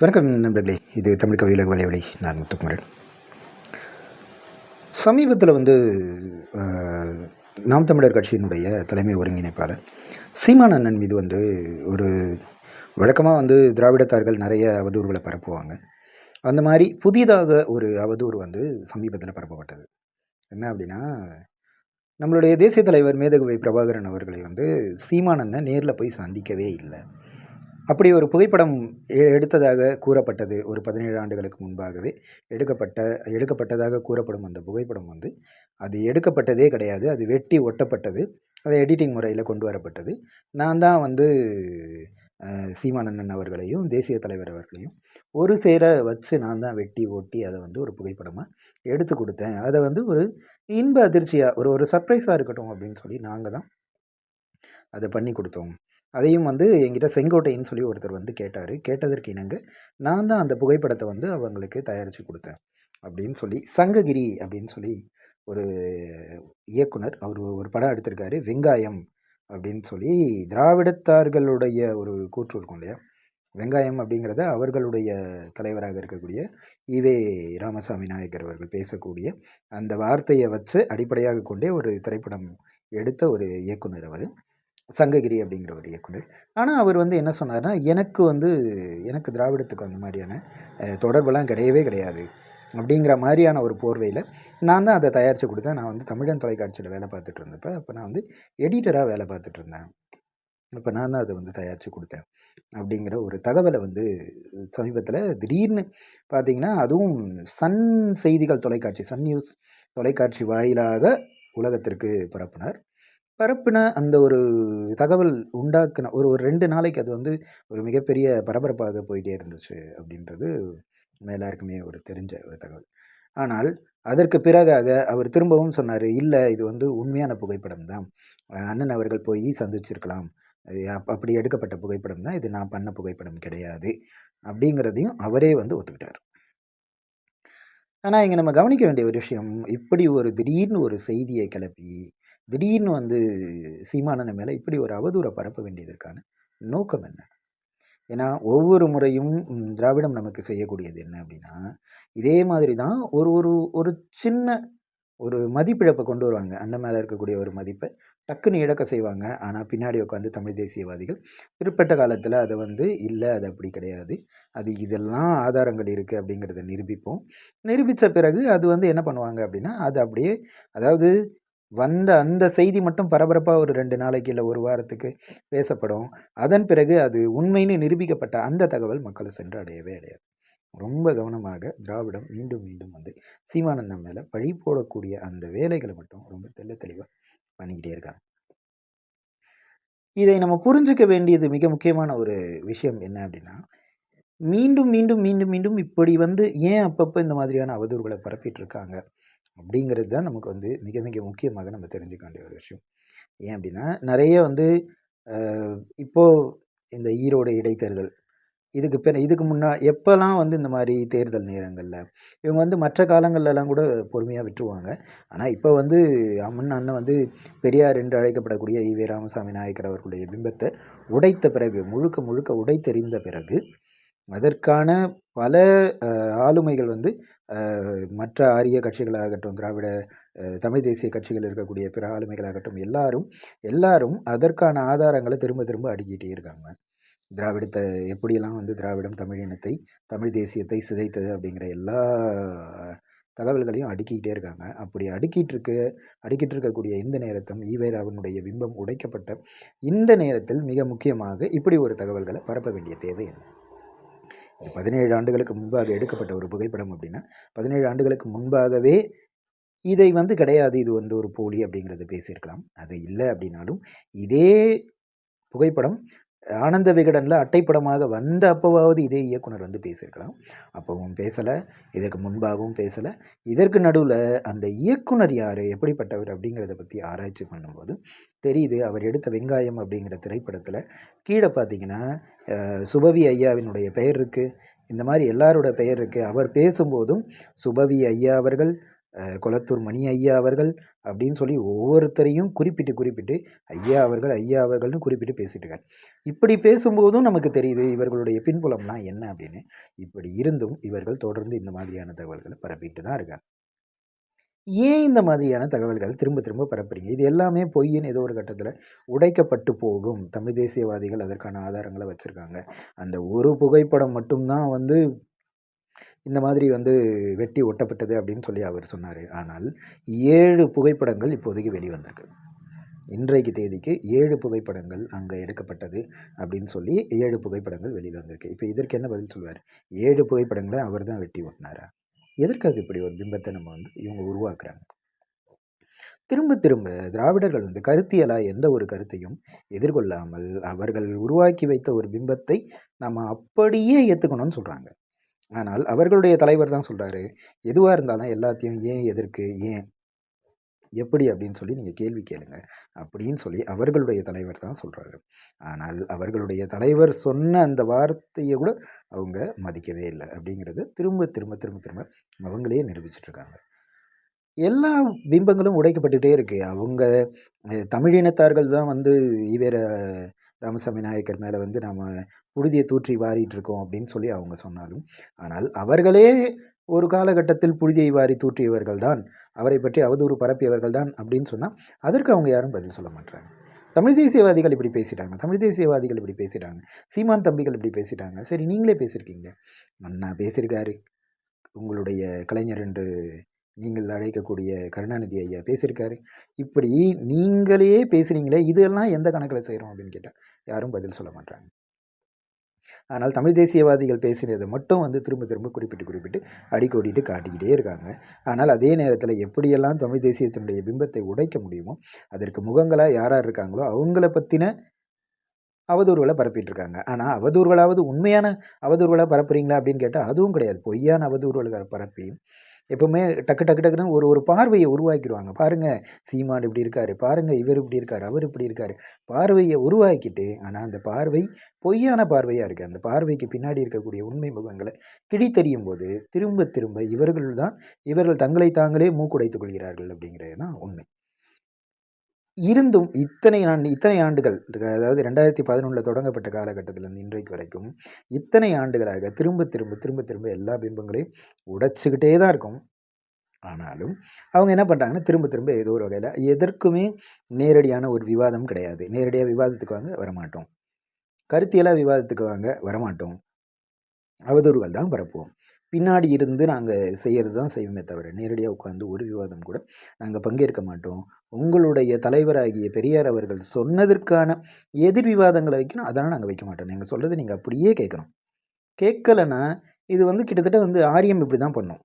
வணக்கம் நண்பர்களே. இது தமிழ் கவியுலக வலைவலை நான் முத்துக்குமரன். சமீபத்தில் வந்து நாம் தமிழர் கட்சியினுடைய தலைமை ஒருங்கிணைப்பாளர் சீமான் அண்ணன் மீது வந்து ஒரு வழக்கமாக வந்து திராவிடத்தார்கள் நிறைய அவதூறுகளை பரப்புவாங்க. அந்த மாதிரி புதிதாக ஒரு அவதூறு வந்து சமீபத்தில் பரப்பப்பட்டது. என்ன அப்படின்னா நம்மளுடைய தேசிய தலைவர் மேதகுவை பிரபாகரன் அவர்களை வந்து சீமானண்ணன் நேரில் போய் சந்திக்கவே இல்லை. அப்படி ஒரு புகைப்படம் எ- எடுத்ததாக கூறப்பட்டது. ஒரு பதினேழு ஆண்டுகளுக்கு முன்பாகவே எடுக்கப்பட்ட எடுக்கப்பட்டதாக கூறப்படும் அந்த புகைப்படம் வந்து அது எடுக்கப்பட்டதே கிடையாது. அது வெட்டி ஒட்டப்பட்டது. அது எடிட்டிங் முறையில் கொண்டு வரப்பட்டது. நான் தான் வந்து சீமானந்தன் அவர்களையும் தேசிய தலைவர் அவர்களையும் ஒரு சேர வச்சு நான் தான் வெட்டி ஓட்டி அதை வந்து ஒரு புகைப்படமாக எடுத்து கொடுத்தேன். அதை வந்து ஒரு இன்ப அதிர்ச்சியாக ஒரு ஒரு சர்ப்ரைஸாக இருக்கட்டும் அப்படின்னு சொல்லி நாங்கள் தான் அதை பண்ணி கொடுத்தோம். அதையும் வந்து என்கிட்ட செங்கோட்டைன்னு சொல்லி ஒருத்தர் வந்து கேட்டார். கேட்டதற்கு இணங்க நான் தான் அந்த புகைப்படத்தை வந்து அவங்களுக்கு தயாரித்து கொடுத்தேன் அப்படின்னு சொல்லி சங்ககிரி அப்படின்னு சொல்லி ஒரு இயக்குனர் அவர் ஒரு படம் எடுத்திருக்காரு. வெங்காயம் அப்படின்னு சொல்லி திராவிடத்தார்களுடைய ஒரு கூற்று இருக்கும் இல்லையா? வெங்காயம் அப்படிங்கிறத அவர்களுடைய தலைவராக இருக்கக்கூடிய ஈவே ராமசாமி நாயக்கர் அவர்கள் பேசக்கூடிய அந்த வார்த்தையை வச்சு அடிப்படையாக கொண்டே ஒரு திரைப்படம் எடுத்த ஒரு இயக்குனர் அவர். சங்ககிரி அப்படிங்கிற ஒரு இயக்குனர். ஆனால் அவர் வந்து என்ன சொன்னார்னா எனக்கு வந்து எனக்கு திராவிடத்துக்கு அந்த மாதிரியான தொடர்புலாம் தொடர்பெல்லாம் கிடையவே கிடையாது. அப்படிங்கிற மாதிரியான ஒரு போர்வையில் நான் தான் அதை தயாரித்து கொடுத்தேன். நான் வந்து தமிழன் தொலைக்காட்சியில் வேலை பார்த்துட்டு இருந்தப்போ அப்போ நான் வந்து எடிட்டராக வேலை பார்த்துட்டு இருந்தேன். இப்போ நான் தான் அதை வந்து தயாரித்து கொடுத்தேன். அப்படிங்கிற ஒரு தகவலை வந்து சமீபத்தில் திடீர்னு பார்த்தீங்கன்னா அதுவும் சன் செய்திகள் தொலைக்காட்சி சன் நியூஸ் தொலைக்காட்சி வாயிலாக உலகத்திற்கு பரப்பினார். பரப்பின அந்த ஒரு தகவல் உண்டாக்குன ஒரு ஒரு ரெண்டு நாளைக்கு அது வந்து ஒரு மிகப்பெரிய பரபரப்பாக போயிட்டே இருந்துச்சு அப்படின்றது எல்லாருக்குமே ஒரு தெரிஞ்ச ஒரு தகவல். ஆனால் அதற்கு பிறகாக அவர் திரும்பவும் சொன்னார் இல்லை இது வந்து உண்மையான புகைப்படம் தான். அண்ணன் அவர்கள் போய் சந்திச்சிருக்கலாம். அப்படி எடுக்கப்பட்ட புகைப்படம் தான். இது நான் பண்ண புகைப்படம் கிடையாது. அப்படிங்கிறதையும் அவரே வந்து ஒத்துக்கிட்டார். ஆனால் இங்கே நம்ம கவனிக்க வேண்டிய ஒரு விஷயம் இப்படி ஒரு திடீர்னு ஒரு செய்தியை கிளப்பி திடீர்னு வந்து சீமானன் மேலே இப்படி ஒரு அவதூறை பரப்ப வேண்டியதற்கான நோக்கம் என்ன? ஏன்னா ஒவ்வொரு முறையும் திராவிடம் நமக்கு செய்யக்கூடியது என்ன அப்படின்னா இதே மாதிரி தான் ஒரு ஒரு ஒரு சின்ன ஒரு மதிப்பிழப்பை கொண்டு வருவாங்க. அண்ணன் மேலே இருக்கக்கூடிய ஒரு மதிப்பை டக்குன்னு இழக்க செய்வாங்க. ஆனால் பின்னாடி உட்காந்து தமிழ் தேசியவாதிகள் பிற்பட்ட காலத்தில் அதை வந்து இல்லை அது அப்படி கிடையாது. அது இதெல்லாம் ஆதாரங்கள் இருக்குது அப்படிங்கிறத நிரூபிப்போம். நிரூபித்த பிறகு அது வந்து என்ன பண்ணுவாங்க அப்படின்னா அது அப்படியே அதாவது வந்த அந்த செய்தி மட்டும் பரபரப்பாக ஒரு ரெண்டு நாளைக்கு இல்லை ஒரு வாரத்துக்கு பேசப்படும். அதன் பிறகு அது உண்மைன்னு நிரூபிக்கப்பட்ட அந்த தகவல் மக்களை சென்று அடையவே அடையாது. ரொம்ப கவனமாக திராவிடம் மீண்டும் மீண்டும் வந்து சீமானந்தம் மேலே பழி போடக்கூடிய அந்த வேலைகளை மட்டும் ரொம்ப தெள்ள தெளிவாக பண்ணிக்கிட்டே இருக்காங்க. இதை நம்ம புரிஞ்சுக்க வேண்டியது மிக முக்கியமான ஒரு விஷயம் என்ன அப்படின்னா மீண்டும் மீண்டும் மீண்டும் மீண்டும் இப்படி வந்து ஏன் அப்பப்போ இந்த மாதிரியான அவதூறுகளை பரப்பிட்டு இருக்காங்க? அப்படிங்கிறது தான் நமக்கு வந்து மிக மிக முக்கியமாக நம்ம தெரிஞ்சுக்க வேண்டிய ஒரு விஷயம். ஏன் அப்படின்னா நிறைய வந்து இப்போது இந்த ஈரோடு இடைத்தேர்தல் இதுக்கு பிற இதுக்கு முன்னா எப்போல்லாம் வந்து இந்த மாதிரி தேர்தல் நேரங்களில் இவங்க வந்து மற்ற காலங்கள்லலாம் கூட பொறுமையாக விட்டுருவாங்க. ஆனால் இப்போ வந்து அம்மன் அண்ணன் வந்து பெரியார் என்று அழைக்கப்படக்கூடிய ஈவே ராமசாமி நாயக்கர் அவர்களுடைய பிம்பத்தை உடைத்த பிறகு முழுக்க முழுக்க உடைத்தெறிந்த பிறகு அதற்கான பல ஆளுமைகள் வந்து மற்ற ஆரிய கட்சிகளாகட்டும் திராவிட தமிழ் தேசிய கட்சிகள் இருக்கக்கூடிய பிற ஆளுமைகளாகட்டும் எல்லாரும் எல்லாரும் அதற்கான ஆதாரங்களை திரும்ப திரும்ப அடுக்கிட்டே இருக்காங்க. திராவிடத்தை எப்படியெல்லாம் வந்து திராவிடம் தமிழ் இனத்தை தமிழ் தேசியத்தை சிதைத்தது அப்படிங்கிற எல்லா தகவல்களையும் அடுக்கிக்கிட்டே இருக்காங்க. அப்படி அடுக்கிட்டு இருக்க அடுக்கிட்டு இருக்கக்கூடிய இந்த நேரத்தும் ஈவேராவனுடைய பிம்பம் உடைக்கப்பட்ட இந்த நேரத்தில் மிக முக்கியமாக இப்படி ஒரு தகவல்களை பரப்ப வேண்டிய தேவை என்ன? அது பதினேழு ஆண்டுகளுக்கு முன்பாக எடுக்கப்பட்ட ஒரு புகைப்படம் அப்படின்னா பதினேழு ஆண்டுகளுக்கு முன்பாகவே இதை வந்து கிடையாது இது வந்து ஒரு போலி அப்படிங்கிறத பேசியிருக்கலாம். அது இல்லை அப்படின்னாலும் இதே புகைப்படம் ஆனந்த விகடனில் அட்டைப்படமாக வந்த அப்போவாவது இதே இயக்குனர் வந்து பேசியிருக்கலாம். அப்போவும் பேசலை இதற்கு முன்பாகவும் பேசலை. இதற்கு நடுவில் அந்த இயக்குனர் யார் எப்படிப்பட்டவர் அப்படிங்கிறத பற்றி ஆராய்ச்சி பண்ணும்போது தெரியுது அவர் எடுத்த வெங்காயம் அப்படிங்கிற திரைப்படத்தில் கீழே பார்த்தீங்கன்னா சுபவி ஐயாவினுடைய பெயர் இருக்குது இந்த மாதிரி எல்லாரோட பெயர் இருக்குது அவர் பேசும்போதும் சுபவி ஐயா அவர்கள் கொளத்தூர் மணி ஐயா அவர்கள் அப்படின்னு சொல்லி ஒவ்வொருத்தரையும் குறிப்பிட்டு குறிப்பிட்டு ஐயா அவர்கள் ஐயா அவர்கள்னு குறிப்பிட்டு பேசிட்டு இருக்கார் இப்படி பேசும்போதும் நமக்கு தெரியுது இவர்களுடைய பின்புலம்லாம் என்ன அப்படின்னு. இப்படி இருந்தும் இவர்கள் தொடர்ந்து இந்த மாதிரியான தகவல்களை பரப்பிட்டு தான் இருக்காங்க. ஏன் இந்த மாதிரியான தகவல்கள் திரும்ப திரும்ப பரப்புறீங்க? இது எல்லாமே பொய்ன்னு ஏதோ ஒரு கட்டத்தில் உடைக்கப்பட்டு போகும். தமிழ் தேசியவாதிகள் அதற்கான ஆதாரங்களை வச்சுருக்காங்க. அந்த ஒரு புகைப்படம் மட்டும்தான் வந்து இந்த மாதிரி வந்து வெட்டி ஒட்டப்பட்டது அப்படின்னு சொல்லி அவர் சொன்னார். ஆனால் ஏழு புகைப்படங்கள் இப்போதைக்கு வெளிவந்திருக்கு. இன்றைக்கு தேதிக்கு ஏழு புகைப்படங்கள் அங்கே எடுக்கப்பட்டது அப்படின்னு சொல்லி ஏழு புகைப்படங்கள் வெளியில் வந்திருக்கு இப்போ இதற்கு என்ன பதில் சொல்வார்? ஏழு புகைப்படங்களை அவர் தான் வெட்டி ஓட்டினாரா எதற்காக இப்படி ஒரு பிம்பத்தை நம்ம வந்து இவங்க உருவாக்குறாங்க? திரும்ப திரும்ப திராவிடர்கள் வந்து கருத்தியலாக எந்த ஒரு கருத்தையும் எதிர்கொள்ளாமல் அவர்கள் உருவாக்கி வைத்த ஒரு பிம்பத்தை நம்ம அப்படியே ஏற்றுக்கணும்னு சொல்கிறாங்க ஆனால் அவர்களுடைய தலைவர் தான் சொல்கிறாரு எதுவாக இருந்தாலும் எல்லாத்தையும் ஏன் எதற்கு ஏன்? எப்படி? அப்படின்னு சொல்லி நீங்கள் கேள்வி கேளுங்க அப்படின்னு சொல்லி அவர்களுடைய தலைவர் தான் சொல்கிறாரு ஆனால் அவர்களுடைய தலைவர் சொன்ன அந்த வார்த்தையை கூட அவங்க மதிக்கவே இல்லை அப்படிங்கிறது திரும்ப திரும்ப திரும்ப திரும்ப அவங்களே நிரூபிச்சிட்ருக்காங்க எல்லா பிம்பங்களும் உடைக்கப்பட்டுகிட்டே இருக்குது அவங்க தமிழினத்தார்கள் தான் வந்து ஈவேர ராமசாமி நாயக்கர் மேலே வந்து நாம் புழுதியை தூற்றி வாரிட்டு இருக்கோம் அப்படின்னு சொல்லி அவங்க சொன்னாலும் ஆனால் அவர்களே ஒரு காலகட்டத்தில் புழுதியை வாரி தூற்றியவர்கள் தான். அவரை பற்றி அவதூறு பரப்பியவர்கள் தான் அப்படின்னு சொன்னால் அதற்கு அவங்க யாரும் பதில் சொல்ல மாட்டாங்க தமிழ் தேசியவாதிகள் இப்படி பேசிட்டாங்க. தமிழ் தேசியவாதிகள் இப்படி பேசிட்டாங்க. சீமான் தம்பிகள் இப்படி பேசிட்டாங்க. சரி நீங்களே பேசியிருக்கீங்க அண்ணா பேசியிருக்காரு உங்களுடைய கலைஞர் என்று நீங்கள் அழைக்கக்கூடிய கருணாநிதி ஐயா பேசியிருக்காரு. இப்படி நீங்களே பேசுகிறீங்களே இதெல்லாம் எந்த கணக்கில் செய்கிறோம் அப்படின்னு கேட்டால் யாரும் பதில் சொல்ல மாட்டாங்க ஆனால் தமிழ் தேசியவாதிகள் பேசினதை மட்டும் வந்து திரும்ப திரும்ப குறிப்பிட்டு குறிப்பிட்டு அடிக்கோடிட்டு காட்டிக்கிட்டே இருக்காங்க. ஆனால் அதே நேரத்தில் எப்படியெல்லாம் தமிழ் தேசியத்தினுடைய பிம்பத்தை உடைக்க முடியுமோ அதற்கு முகங்களாக யார் யார் இருக்காங்களோ அவங்கள பற்றின அவதூறுகளை பரப்பிட்டு இருக்காங்க ஆனால் அவதூறுகளாவது உண்மையான அவதூறுகளாக பரப்புறீங்களா அப்படின்னு கேட்டால் அதுவும் கிடையாது. பொய்யான அவதூறுகளை பரப்பி எப்பவுமே டக்கு டக்கு டக்குன்னு ஒரு ஒரு பார்வையை உருவாக்கிடுவாங்க. பாருங்க சீமான் இப்படி இருக்காரு பாருங்க இவர் இப்படி இருக்காரு அவர் இப்படி இருக்காரு. பார்வையை உருவாக்கிட்டு ஆனால் அந்த பார்வை பொய்யான பார்வையாக இருக்குது அந்த பார்வைக்கு பின்னாடி இருக்கக்கூடிய உண்மை முகங்களை கிழித்தெறியும் போது திரும்ப திரும்ப இவர்கள் தான் இவர்கள் தங்களை தாங்களே மூக்குடைத்துக் கொள்கிறார்கள் அப்படிங்கிறது தான் உண்மை. இருந்தும் இத்தனை ஆண்டு இத்தனை ஆண்டுகள் அதாவது ரெண்டாயிரத்தி பதினொன்றில் தொடங்கப்பட்ட காலகட்டத்திலேருந்து இன்றைக்கு வரைக்கும் இத்தனை ஆண்டுகளாக திரும்ப திரும்ப திரும்ப திரும்ப எல்லா பிம்பங்களையும் உடைச்சிக்கிட்டே தான் இருக்கும். ஆனாலும் அவங்க என்ன பண்ணுறாங்கன்னா திரும்ப திரும்ப ஏதோ ஒரு வகையில் எதற்குமே நேரடியான ஒரு விவாதம் கிடையாது. நேரடியாக விவாதத்துக்கு வாங்க வரமாட்டோம். கருத்தியலாக விவாதத்துக்கு வாங்க வரமாட்டோம். அவதூறுகள் தான் பரப்புவோம். பின்னாடி இருந்து நாங்கள் செய்கிறது தான் செய்வோமே தவிர நேரடியாக உட்காந்து ஒரு விவாதம் கூட நாங்கள் பங்கேற்க மாட்டோம். உங்களுடைய தலைவராகிய பெரியார் அவர்கள் சொன்னதற்கான எதிர் விவாதங்களை வைக்கணும். அதெல்லாம் நாங்கள் வைக்க மாட்டோம். நீங்கள் சொல்கிறது நீங்கள் அப்படியே கேட்கணும். கேட்கலன்னா இது வந்து கிட்டத்தட்ட வந்து ஆரியம் இப்படி தான் பண்ணும்.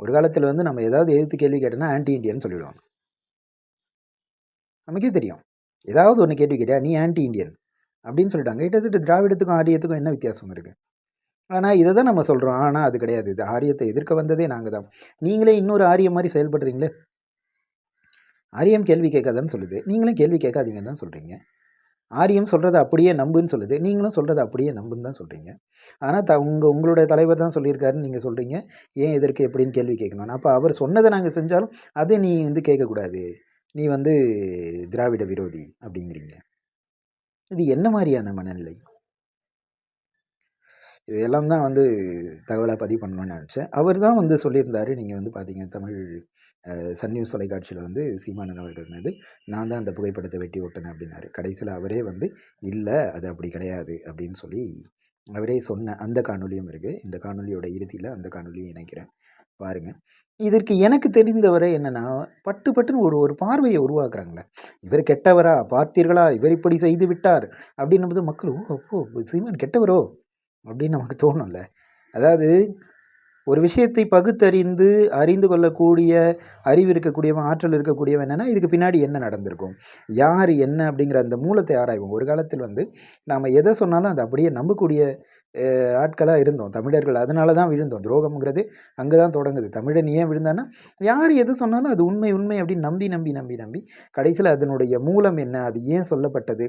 ஒரு காலத்தில் வந்து நம்ம ஏதாவது எதிர்த்து கேள்வி கேட்டோன்னா ஆன்டி இண்டியன் சொல்லிடுவாங்க. நமக்கே தெரியும். ஏதாவது ஒன்று கேள்வி கேட்டியா நீ ஆன்டி இண்டியன் அப்படின்னு சொல்லிட்டாங்க. கிட்டத்தட்ட திராவிடத்துக்கும் ஆரியத்துக்கும் என்ன வித்தியாசம் இருக்குது ஆனால் இதை தான் நம்ம சொல்கிறோம் ஆனால் அது கிடையாது. இது ஆரியத்தை எதிர்க்க வந்ததே நாங்கள் தான். நீங்களே இன்னொரு ஆரியம் மாதிரி செயல்படுறீங்களே? ஆரியம் கேள்வி கேட்காதான்னு சொல்லுது. நீங்களும் கேள்வி கேட்காதீங்கன்னு தான் சொல்கிறீங்க ஆரியம் சொல்கிறத அப்படியே நம்புன்னு சொல்லுது. நீங்களும் சொல்கிறத அப்படியே நம்புன்னு தான் சொல்கிறீங்க ஆனால் த உங்கள் உங்களுடைய தலைவர் தான் சொல்லியிருக்காருன்னு நீங்கள் சொல்கிறீங்க ஏன் எதற்கு எப்படின்னு கேள்வி கேட்கணும். அப்போ அவர் சொன்னதை நாங்கள் செஞ்சாலும் அதை நீ வந்து கேட்கக்கூடாது. நீ வந்து திராவிட விரோதி அப்படிங்கிறீங்க. இது என்ன மாதிரியான மனநிலை? இதெல்லாம் தான் வந்து தகவலாக பதிவு பண்ணணும்னு நினச்சேன். அவர் தான் வந்து சொல்லியிருந்தார் நீங்கள் வந்து பார்த்தீங்க தமிழ் சன் நியூஸ் தொலைக்காட்சியில் வந்து சீமானன் அவர்கள் மீது நான் தான் அந்த புகைப்படத்தை வெட்டி ஓட்டினேன் அப்படின்னாரு. கடைசியில் அவரே வந்து இல்லை அது அப்படி கிடையாது அப்படின்னு சொல்லி அவரே சொன்ன அந்த காணொலியும் இருக்குது இந்த காணொலியோட இறுதியில் அந்த காணொலியும் இணைக்கிறேன். பாருங்கள் இதற்கு எனக்கு தெரிந்தவரை என்னென்னா பட்டு பட்டுன்னு ஒரு ஒரு பார்வையை உருவாக்குறாங்களே. இவர் கெட்டவரா? பார்த்தீர்களா? இவர் இப்படி செய்து விட்டார்? அப்படின்னும் போது மக்கள் ஓ அப்போ சீமான் கெட்டவரோ? அப்படின்னு நமக்கு தோணும்ல. அதாவது ஒரு விஷயத்தை பகுத்தறிந்து அறிந்து கொள்ளக்கூடிய அறிவு இருக்கக்கூடியவன் ஆற்றல் இருக்கக்கூடியவன் என்னென்னா இதுக்கு பின்னாடி என்ன நடந்திருக்கும்? யார் என்ன அப்படிங்கிற அந்த மூலத்தை ஆராய்வோம். ஒரு காலத்தில் வந்து நாம் எதை சொன்னாலும் அதை அப்படியே நம்பக்கூடிய ஆட்களாக இருந்தோம். தமிழர்கள் அதனால தான் விழுந்தோம். துரோகம்ங்கிறது அங்கே தான் தொடங்குது. தமிழன் ஏன் விழுந்தான்னா யார் எது சொன்னாலும் அது உண்மை உண்மை அப்படின்னு நம்பி நம்பி நம்பி நம்பி கடைசியில் அதனுடைய மூலம் என்ன? அது ஏன் சொல்லப்பட்டது?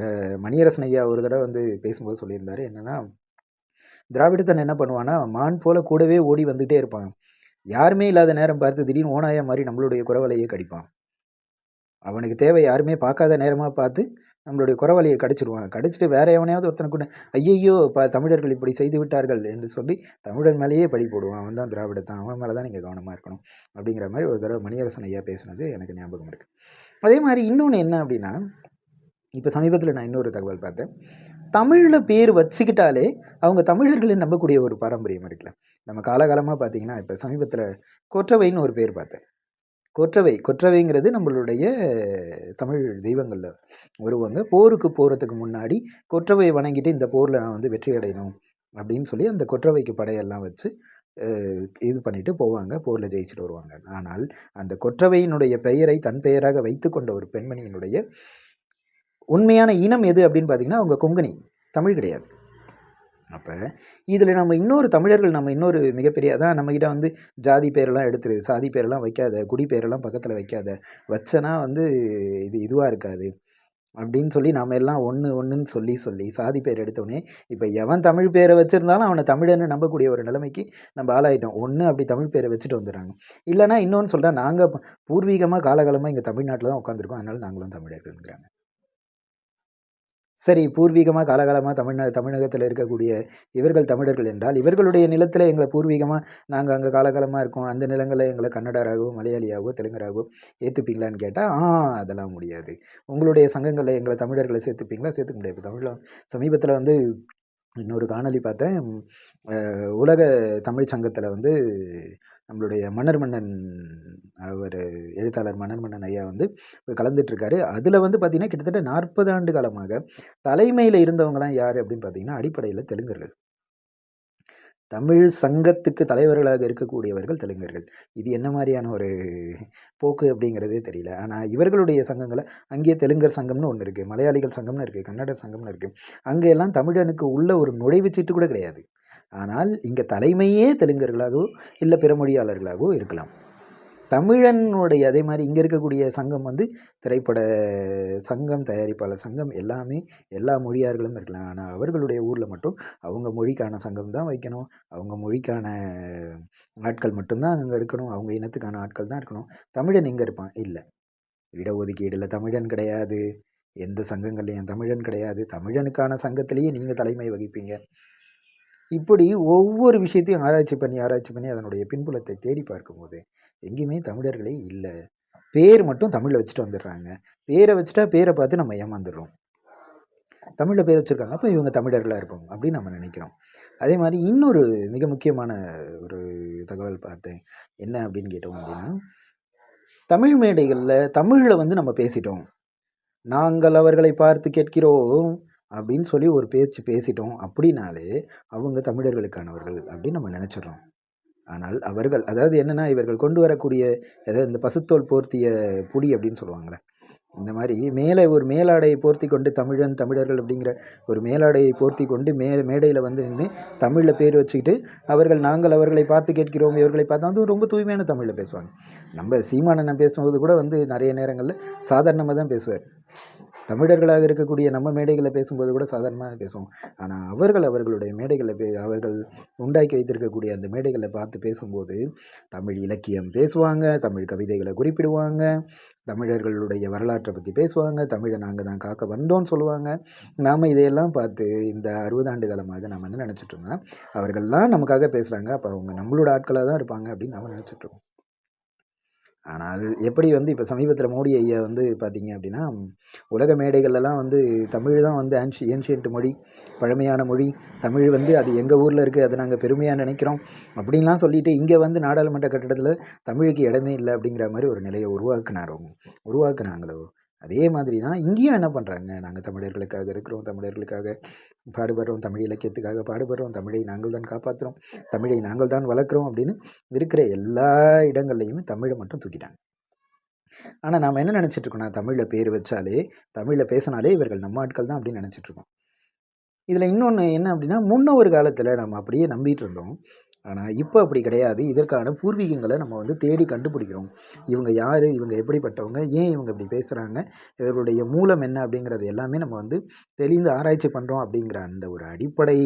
அஹ் மணியரசன் ஐயா ஒரு தடவை வந்து பேசும்போது சொல்லியிருந்தாரு. என்னென்னா திராவிடத்தன் என்ன பண்ணுவான்னா மான் போல கூடவே ஓடி வந்துகிட்டே இருப்பான். யாருமே இல்லாத நேரம் பார்த்து திடீர்னு ஓனாய மாதிரி நம்மளுடைய குரவலையே கடிப்பான். அவனுக்கு தேவை யாருமே பார்க்காத நேரமாக பார்த்து நம்மளுடைய குறவலையை கடிச்சிடுவான். கடிச்சிட்டு வேற எவனையாவது ஒருத்தனை கூட ஐயையோ இப்போ தமிழர்கள் இப்படி செய்து விட்டார்கள் என்று சொல்லி தமிழன் மேலேயே பழி போடுவான். அவன் தான் திராவிடத்தான். அவன் மேலே தான் நீங்கள் கவனமாக இருக்கணும் அப்படிங்கிற மாதிரி ஒரு தடவை மணியரசன் ஐயா பேசுனது எனக்கு ஞாபகம் இருக்குது அதே மாதிரி இன்னொன்று என்ன அப்படின்னா இப்போ சமீபத்தில் நான் இன்னொரு தகவல் பார்த்தேன். தமிழில் பேர் வச்சுக்கிட்டாலே அவங்க தமிழர்களின் நம்பக்கூடிய ஒரு பாரம்பரியம் இருக்குல்ல. நம்ம காலகாலமாக பார்த்தீங்கன்னா இப்போ சமீபத்தில் கொற்றவைன்னு ஒரு பேர் பார்த்தேன். கொற்றவை கொற்றவைங்கிறது நம்மளுடைய தமிழ் தெய்வங்களில் வருவாங்க போருக்கு போகிறதுக்கு முன்னாடி கொற்றவையை வணங்கிட்டு இந்த போரில் நான் வந்து வெற்றி அடையணும் அப்படின்னு சொல்லி அந்த கொற்றவைக்கு படையெல்லாம் வச்சு இது பண்ணிட்டு போவாங்க. போரில் ஜெயிச்சுட்டு வருவாங்க. ஆனால் அந்த கொற்றவையினுடைய பெயரை தன் பெயராக வைத்து கொண்ட ஒரு பெண்மணியினுடைய உண்மையான இனம் எது அப்படின்னு பார்த்தீங்கன்னா அவங்க கொங்கணி. தமிழ் கிடையாது. அப்போ இதில் நம்ம இன்னொரு தமிழர்கள் நம்ம இன்னொரு மிகப்பெரிய அதான் நம்மக்கிட்ட வந்து ஜாதி பேரெல்லாம் எடுத்துரு சாதி பேரெல்லாம் வைக்காத குடி பேரெல்லாம் பக்கத்தில் வைக்காத வச்சனா வந்து இது இதுவாக இருக்காது. அப்படின்னு சொல்லி நாம எல்லாம் ஒன்று ஒன்றுன்னு சொல்லி சொல்லி சாதி பேர் எடுத்தோடனே இப்போ எவன் தமிழ் பேரை வச்சுருந்தாலும் அவனை தமிழன்னு நம்பக்கூடிய ஒரு நிலைமைக்கு நம்ம ஆளாயிட்டோம். ஒன்று அப்படி தமிழ் பேரை வச்சுட்டு வந்துடுறாங்க. இல்லைனா இன்னொன்று சொல்கிறேன் நாங்கள் பூர்வீகமாக காலகாலமாக இங்கே தமிழ்நாட்டில் தான் உட்காந்துருக்கோம் அதனால நாங்களும் தமிழர்கள்ங்கிறாங்க. சரி பூர்வீகமாக காலகாலமாக தமிழ்நா தமிழகத்தில் இருக்கக்கூடிய இவர்கள் தமிழர்கள் என்றால் இவர்களுடைய நிலத்தில் எங்களை பூர்வீகமாக நாங்கள் அங்கே காலகாலமாக இருக்கோம். அந்த நிலங்களில் எங்களை கன்னடராகவோ மலையாளியாகவோ தெலுங்கராகவோ ஏற்றுப்பீங்களான்னு கேட்டால் ஆ அதெல்லாம் முடியாது. உங்களுடைய சங்கங்களில் எங்களை தமிழர்களை சேர்த்துப்பீங்களா? சேர்த்துக்க முடியாது. தமிழில் சமீபத்தில் வந்து இன்னொரு காணொலி பார்த்தேன். உலக தமிழ் சங்கத்தில் வந்து நம்மளுடைய மன்னர் மன்னன் அவர் எழுத்தாளர் மன்னர் மன்னன் ஐயா வந்து கலந்துட்டு அதில் வந்து பார்த்திங்கன்னா கிட்டத்தட்ட நாற்பது ஆண்டு காலமாக தலைமையில் இருந்தவங்களாம் யார் அப்படின்னு பார்த்தீங்கன்னா அடிப்படையில் தெலுங்கர்கள். தமிழ் சங்கத்துக்கு தலைவர்களாக இருக்கக்கூடியவர்கள் தெலுங்கர்கள். இது என்ன மாதிரியான ஒரு போக்கு அப்படிங்கிறதே தெரியல. ஆனால் இவர்களுடைய சங்கங்களை அங்கேயே தெலுங்கர் சங்கம்னு ஒன்று இருக்குது மலையாளிகள் சங்கம்னு இருக்குது கன்னட சங்கம்னு இருக்குது அங்கே எல்லாம் தமிழனுக்கு உள்ள ஒரு நுழைவுச்சீட்டு கூட கிடையாது. ஆனால் இங்கே தலைமையே தெலுங்கர்களாகவோ இல்லை பிற மொழியாளர்களாகவோ இருக்கலாம். தமிழனுடைய அதே மாதிரி இங்கே இருக்கக்கூடிய சங்கம் வந்து திரைப்பட சங்கம் தயாரிப்பாளர் சங்கம் எல்லாமே எல்லா மொழியார்களும் இருக்கலாம். ஆனால் அவர்களுடைய ஊரில் மட்டும் அவங்க மொழிக்கான சங்கம் தான் வைக்கணும். அவங்க மொழிக்கான ஆட்கள் மட்டும்தான் அங்கே இருக்கணும். அவங்க இனத்துக்கான ஆட்கள் தான் இருக்கணும். தமிழன் எங்கே இருப்பான்? இல்லை. இடஒதுக்கீடில் தமிழன் கிடையாது. எந்த சங்கங்கள்லையும் தமிழன் கிடையாது. தமிழனுக்கான சங்கத்திலேயே நீங்கள் தலைமை வகிப்பீங்க. இப்படி ஒவ்வொரு விஷயத்தையும் ஆராய்ச்சி பண்ணி ஆராய்ச்சி பண்ணி அதனுடைய பின்புலத்தை தேடி பார்க்கும்போது எங்கேயுமே தமிழர்களே இல்லை. பேர் மட்டும் தமிழில் வச்சுட்டு வந்துடுறாங்க. பேரை வச்சுட்டா பேரை பார்த்து நம்ம ஏமாந்துடுறோம். தமிழில் பேர் வச்சுருக்காங்க. அப்போ இவங்க தமிழர்களாக இருப்பாங்க அப்படின்னு நம்ம நினைக்கிறோம். அதே மாதிரி இன்னொரு மிக முக்கியமான ஒரு தகவல் பார்த்தேன். என்ன அப்படின்னு கேட்டோம் அப்படின்னா தமிழ் மேடைகளில் தமிழில் வந்து நம்ம பேசிட்டோம். நாங்கள் அவர்களை பார்த்து கேட்கிறோம். அப்படின்னு சொல்லி ஒரு பேச்சு பேசிட்டோம் அப்படின்னாலே அவங்க தமிழர்களுக்கானவர்கள் அப்படின்னு நம்ம நினச்சிடுறோம். ஆனால் அவர்கள் அதாவது என்னென்னா இவர்கள் கொண்டு வரக்கூடிய அதாவது இந்த பசுத்தோல் போர்த்திய புடி அப்படின்னு சொல்லுவாங்களே இந்த மாதிரி மேலே ஒரு மேலாடையை போர்த்தி கொண்டு தமிழன் தமிழர்கள் அப்படிங்கிற ஒரு மேலாடையை போர்த்தி கொண்டு மே மேடையில் வந்து நின்று தமிழில் பேர் வச்சுக்கிட்டு அவர்கள் நாங்கள் அவர்களை பார்த்து கேட்கிறோம் இவர்களை பார்த்தா வந்து ரொம்ப தூய்மையான தமிழில் பேசுவாங்க. நம்ம சீமானண்ணன் பேசும்போது கூட வந்து நிறைய நேரங்களில் சாதாரணமாக தான் பேசுவார். தமிழர்களாக இருக்கக்கூடிய நம்ம மேடைகளை பேசும்போது கூட சாதாரணமாக பேசுவோம். ஆனால் அவர்கள் அவர்களுடைய மேடைகளை பே அவர்கள் உண்டாக்கி வைத்திருக்கக்கூடிய அந்த மேடைகளை பார்த்து பேசும்போது தமிழ் இலக்கியம் பேசுவாங்க தமிழ் கவிதைகளை குறிப்பிடுவாங்க தமிழர்களுடைய வரலாற்றை பற்றி பேசுவாங்க தமிழை நாங்கள் தான் காக்க வந்தோம்னு சொல்லுவாங்க. நாம் இதையெல்லாம் பார்த்து இந்த அறுபது ஆண்டு காலமாக நம்ம என்ன நினச்சிட்ருந்தோம்னா அவர்கள்லாம் நமக்காக பேசுகிறாங்க அப்போ அவங்க நம்மளோட ஆட்களாக தான் இருப்பாங்க அப்படின்னு நம்ம நினச்சிட்ருக்கோம் ஆனால் ஆனால் எப்படி வந்து இப்போ சமீபத்தில் மோடி ஐயா வந்து பார்த்தீங்க அப்படின்னா உலக மேடைகள்லாம் வந்து தமிழ் தான் வந்து ஆன்ஷி ஏன்ஷியன்ட் மொழி பழமையான மொழி. தமிழ் வந்து அது எங்கள் ஊரில் இருக்குது அதை நாங்கள் பெருமையாக நினைக்கிறோம். அப்படின்லாம் சொல்லிட்டு இங்கே வந்து நாடாளுமன்ற கட்டடத்தில் தமிழுக்கு இடமே இல்லை அப்படிங்கிற மாதிரி ஒரு நிலையை உருவாக்குனாரோ? உருவாக்குனாங்களோ? அதே மாதிரி தான் இங்கேயும் என்ன பண்ணுறாங்க நாங்கள் தமிழர்களுக்காக இருக்கிறோம் தமிழர்களுக்காக பாடுபடுறோம் தமிழ் இலக்கியத்துக்காக பாடுபடுறோம் தமிழை நாங்கள் தான் காப்பாற்றுறோம் தமிழை நாங்கள் தான் வளர்க்குறோம் அப்படின்னு இருக்கிற எல்லா இடங்கள்லையுமே தமிழை மட்டும் தூக்கிட்டாங்க. ஆனால் நாம் என்ன நினச்சிட்டு இருக்கோம்னா தமிழில் பேர் வச்சாலே தமிழில் பேசினாலே இவர்கள் நம்ம ஆட்கள் தான் அப்படின்னு நினச்சிட்ருக்கோம் இதில் இன்னொன்று என்ன அப்படின்னா முன்ன ஒரு காலத்தில் நம்ம அப்படியே நம்பிட்டு இருந்தோம். ஆனால் இப்போ அப்படி கிடையாது. இதற்கான பூர்வீகங்களை நம்ம வந்து தேடி கண்டுபிடிக்கிறோம். இவங்க யார்? இவங்க எப்படிப்பட்டவங்க? ஏன் இவங்க இப்படி பேசுகிறாங்க இவர்களுடைய மூலம் என்ன அப்படிங்கிறது எல்லாமே நம்ம வந்து தெளிந்து ஆராய்ச்சி பண்ணுறோம் அப்படிங்கிற அந்த ஒரு அடிப்படை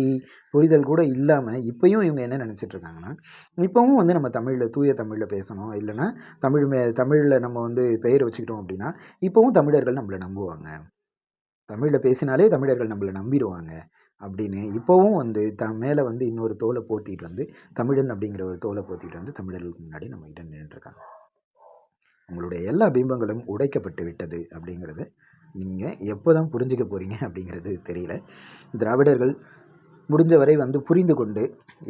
புரிதல் கூட இல்லாமல் இப்போயும் இவங்க என்ன நினச்சிட்டு இருக்காங்கன்னா இப்போவும் வந்து நம்ம தமிழில் தூய தமிழில் பேசணும். இல்லைன்னா தமிழ் மே தமிழில் நம்ம வந்து பெயர் வச்சுக்கிட்டோம் அப்படின்னா இப்போவும் தமிழர்கள் நம்மளை நம்புவாங்க. தமிழில் பேசினாலே தமிழர்கள் நம்மளை நம்பிடுவாங்க. அப்படின்னு இப்போவும் வந்து த மேலே வந்து இன்னொரு தோலை போத்திட்டு வந்து தமிழன் அப்படிங்கிற ஒரு தோலை போத்திட்டு வந்து தமிழர்களுக்கு முன்னாடி நம்ம கிட்ட நின்றுட்டுருக்காங்க. உங்களுடைய எல்லா பிம்பங்களும் உடைக்கப்பட்டு விட்டது அப்படிங்கிறத நீங்கள் எப்போ தான் புரிஞ்சுக்க போகிறீங்க அப்படிங்கிறது தெரியல. திராவிடர்கள் முடிஞ்ச வரை வந்து புரிந்து கொண்டு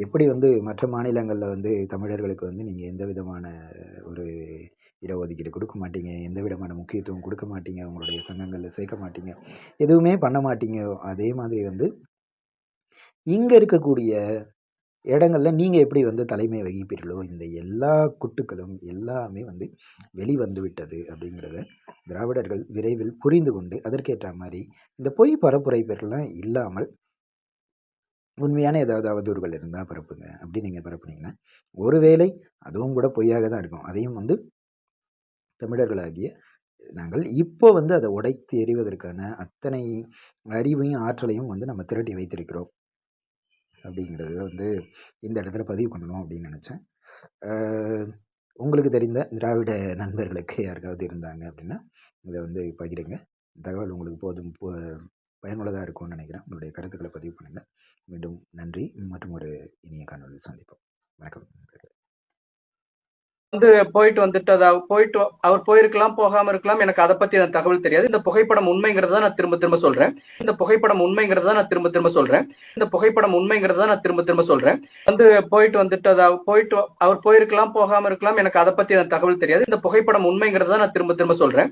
எப்படி வந்து மற்ற மாநிலங்களில் வந்து தமிழர்களுக்கு வந்து நீங்கள் எந்த விதமான ஒரு இடஒதுக்கீடு கொடுக்க மாட்டீங்க எந்த விதமான முக்கியத்துவம் கொடுக்க மாட்டீங்க உங்களுடைய சங்கங்களில் சேர்க்க மாட்டீங்க எதுவுமே பண்ண மாட்டீங்க அதே மாதிரி வந்து இங்கே இருக்கக்கூடிய இடங்களில் நீங்கள் எப்படி வந்து தலைமை வகிப்பீர்களோ இந்த எல்லா குட்டுக்களும் எல்லாமே வந்து வெளிவந்து விட்டது அப்படிங்கிறத திராவிடர்கள் விரைவில் புரிந்து கொண்டு அதற்கேற்ற மாதிரி இந்த பொய் பரப்புரைப்பெல்லாம் இல்லாமல் உண்மையான ஏதாவது அவதூறுகள் இருந்தால் பரப்புங்க. அப்படி நீங்கள் பரப்புனீங்கன்னா ஒருவேளை அதுவும் கூட பொய்யாக தான் இருக்கும். அதையும் வந்து தமிழர்களாகிய நாங்கள் இப்போ வந்து அதை உடைத்து எறிவதற்கான அத்தனை அறிவையும் ஆற்றலையும் வந்து நம்ம திரட்டி வைத்திருக்கிறோம். அப்படிங்கிறத வந்து இந்த இடத்துல பதிவு பண்ணணும் அப்படின்னு நினச்சேன். உங்களுக்கு தெரிந்த திராவிட நண்பர்களுக்கு யாருக்காவது இருந்தாங்க அப்படின்னா இதை வந்து பகிருங்க. தகவல் உங்களுக்கு போதும் பயனுள்ளதாக இருக்கும்னு நினைக்கிறேன். உங்களுடைய கருத்துக்களை பதிவு பண்ணுங்கள் மீண்டும் நன்றி. மற்றும் ஒரு இனிய காணொலியில் சந்திப்போம். வணக்கம். வந்து போயிட்டு வந்துட்டு அதாவது போயிட்டு அவர் போயிருக்கலாம் போகாம இருக்கலாம் எனக்கு அதை பத்தி எனக்கு தகவல் தெரியாது. இந்த புகைப்படம் உண்மைங்கிறத நான் திரும்ப திரும்ப சொல்றேன். இந்த புகைப்படம் உண்மைங்கிறத நான் திரும்ப திரும்ப சொல்றேன். இந்த புகைப்படம் உண்மைங்கிறத நான் திரும்ப திரும்ப சொல்றேன். வந்து போயிட்டு வந்துட்டு அதாவது போயிட்டு அவர் போயிருக்கலாம் போகாம இருக்கலாம் எனக்கு அதை பத்தி எனக்கு தகவல் தெரியாது. இந்த புகைப்படம் உண்மைங்கிறத நான் திரும்ப திரும்ப சொல்றேன்.